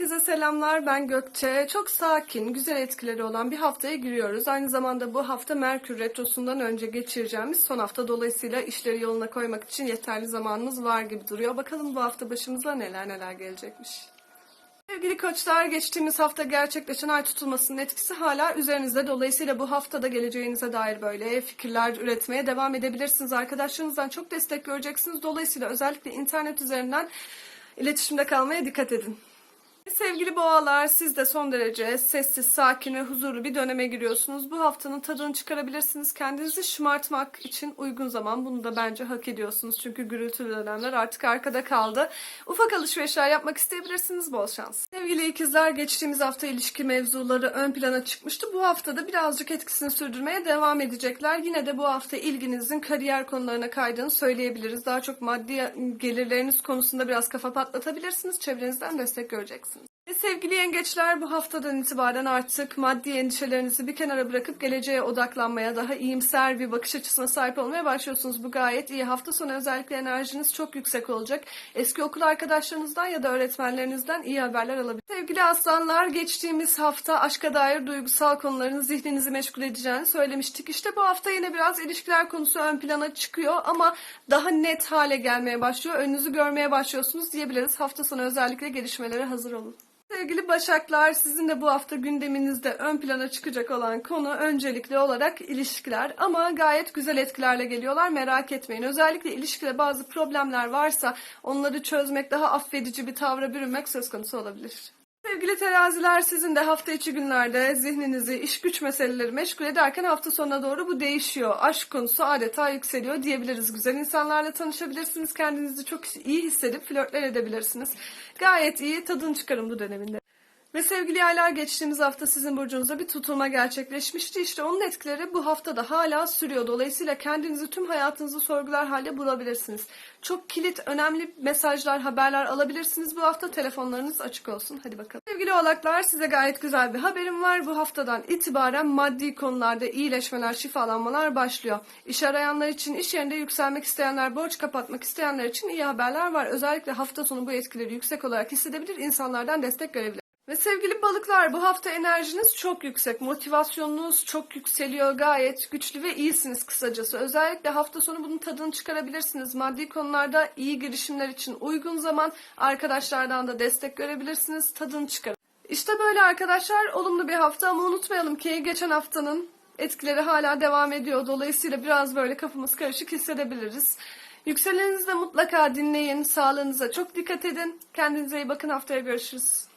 Herkese selamlar ben Gökçe. Çok sakin, güzel etkileri olan bir haftaya giriyoruz. Aynı zamanda bu hafta Merkür Retrosu'ndan önce geçireceğimiz son hafta. Dolayısıyla işleri yoluna koymak için yeterli zamanımız var gibi duruyor. Bakalım bu hafta başımıza neler neler gelecekmiş. Sevgili koçlar geçtiğimiz hafta gerçekleşen ay tutulmasının etkisi hala üzerinizde. Dolayısıyla bu haftada geleceğinize dair böyle fikirler üretmeye devam edebilirsiniz. Arkadaşlarınızdan çok destek göreceksiniz. Dolayısıyla özellikle internet üzerinden iletişimde kalmaya dikkat edin. Sevgili boğalar siz de son derece sessiz, sakin ve huzurlu bir döneme giriyorsunuz. Bu haftanın tadını çıkarabilirsiniz. Kendinizi şımartmak için uygun zaman. Bunu da bence hak ediyorsunuz. Çünkü gürültülü dönemler artık arkada kaldı. Ufak alışverişler yapmak isteyebilirsiniz. Bol şans. Sevgili ikizler geçtiğimiz hafta ilişki mevzuları ön plana çıkmıştı. Bu hafta da birazcık etkisini sürdürmeye devam edecekler. Yine de bu hafta ilginizin kariyer konularına kaydığını söyleyebiliriz. Daha çok maddi gelirleriniz konusunda biraz kafa patlatabilirsiniz. Çevrenizden destek göreceksiniz. Sevgili yengeçler bu haftadan itibaren artık maddi endişelerinizi bir kenara bırakıp geleceğe odaklanmaya, daha iyimser bir bakış açısına sahip olmaya başlıyorsunuz. Bu gayet iyi. Hafta sonu özellikle enerjiniz çok yüksek olacak. Eski okul arkadaşlarınızdan ya da öğretmenlerinizden iyi haberler alabilirsiniz. Sevgili aslanlar geçtiğimiz hafta aşka dair duygusal konuların zihninizi meşgul edeceğini söylemiştik. İşte bu hafta yine biraz ilişkiler konusu ön plana çıkıyor ama daha net hale gelmeye başlıyor. Önünüzü görmeye başlıyorsunuz diyebiliriz. Hafta sonu özellikle gelişmelere hazır olun. Sevgili Başaklar, sizin de bu hafta gündeminizde ön plana çıkacak olan konu öncelikli olarak ilişkiler. Ama gayet güzel etkilerle geliyorlar, merak etmeyin. Özellikle ilişkide bazı problemler varsa onları çözmek, daha affedici bir tavra bürünmek söz konusu olabilir. Sevgili teraziler sizin de hafta içi günlerde zihninizi iş güç meseleleri meşgul ederken hafta sonuna doğru bu değişiyor. Aşk konusu adeta yükseliyor diyebiliriz. Güzel insanlarla tanışabilirsiniz. Kendinizi çok iyi hissedip flörtler edebilirsiniz. Gayet iyi tadını çıkarın bu döneminde. Ve sevgili yaylar geçtiğimiz hafta sizin burcunuzda bir tutulma gerçekleşmişti. İşte onun etkileri bu haftada hala sürüyor. Dolayısıyla kendinizi tüm hayatınızı sorgular halde bulabilirsiniz. Çok kilit, önemli mesajlar, haberler alabilirsiniz. Bu hafta telefonlarınız açık olsun. Hadi bakalım. Sevgili oğlaklar size gayet güzel bir haberim var. Bu haftadan itibaren maddi konularda iyileşmeler, şifalanmalar başlıyor. İş arayanlar için, iş yerinde yükselmek isteyenler, borç kapatmak isteyenler için iyi haberler var. Özellikle hafta sonu bu etkileri yüksek olarak hissedebilir, insanlardan destek görebilir. Ve sevgili balıklar bu hafta enerjiniz çok yüksek. Motivasyonunuz çok yükseliyor. Gayet güçlü ve iyisiniz kısacası. Özellikle hafta sonu bunun tadını çıkarabilirsiniz. Maddi konularda iyi girişimler için uygun zaman arkadaşlardan da destek görebilirsiniz. Tadını çıkarın. İşte böyle arkadaşlar olumlu bir hafta ama unutmayalım ki geçen haftanın etkileri hala devam ediyor. Dolayısıyla biraz böyle kafamız karışık hissedebiliriz. Yükseleninizi de mutlaka dinleyin. Sağlığınıza çok dikkat edin. Kendinize iyi bakın. Haftaya görüşürüz.